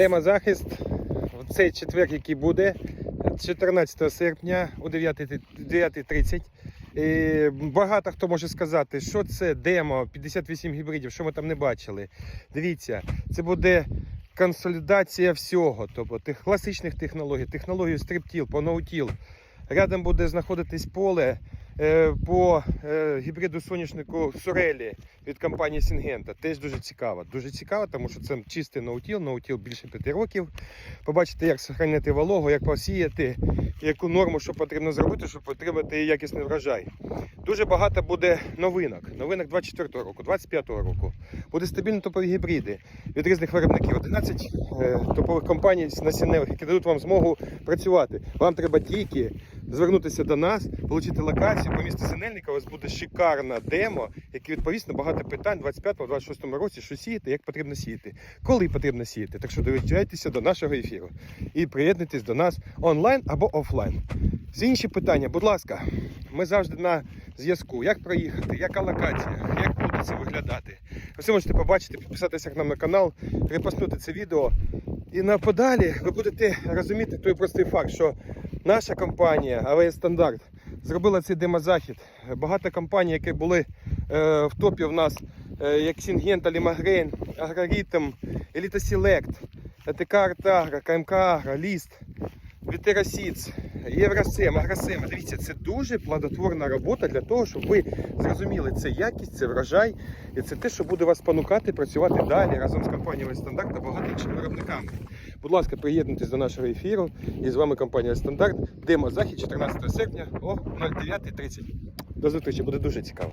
Демозахист в цей четвер, який буде 14 серпня о 9.30. І Багато хто може сказати, що це демо 58 гібридів, що ми там не бачили. Дивіться, це буде консолідація всього, тобто тих класичних технологій, технологію стриптіл, по ноутіл. Рядом буде знаходитись поле по е, гібриду соняшнику Сурелі від компанії Сінгента. Теж дуже цікаво. Дуже цікаво, тому що це чистий ноутіл, ноутіл більше 5 років. Побачите, як сохраняти вологу, як посіяти, яку норму, що потрібно зробити, щоб отримати якісний врожай. Дуже багато буде новинок. Новинок 24-го року, 25 року. Буде стабільно топові гібриди від різних виробників. 11 е, топових компаній насінневих, які дадуть вам змогу працювати. Вам треба тільки звернутися до нас, отримати локацію по місту Синельника. У вас буде шикарна демо, яке відповість на багато питань 25-26 році, що сіяти, як потрібно сіяти, коли потрібно сіяти. Так що долучайтеся до нашого ефіру і приєднуйтесь до нас онлайн або офлайн. Всі інші питання, будь ласка, ми завжди на зв'язку. Як проїхати, яка локація, як буде це виглядати. Ви все можете побачити, підписатися к нам на канал, репостнути це відео. І на подалі ви будете розуміти той простий факт, що наша компанія АВС Стандарт зробила цей демозахід. Багато компаній, які були е, в топі в нас, е, як Сінгента, Лімагрейн, Агроритм, Еліта Селект, ТК Артагра, КМК Агра, Ліст, Вітерасіц, Євросем, агросема. Дивіться, це дуже плодотворна робота для того, щоб ви зрозуміли, це якість, це врожай, і це те, що буде вас панукати працювати далі разом з компанією Стандарт та багато іншими виробниками. Будь ласка, приєднуйтесь до нашого ефіру. І з вами компанія Стандарт. Демо захід 14 серпня о 09.30. До зустрічі, буде дуже цікаво.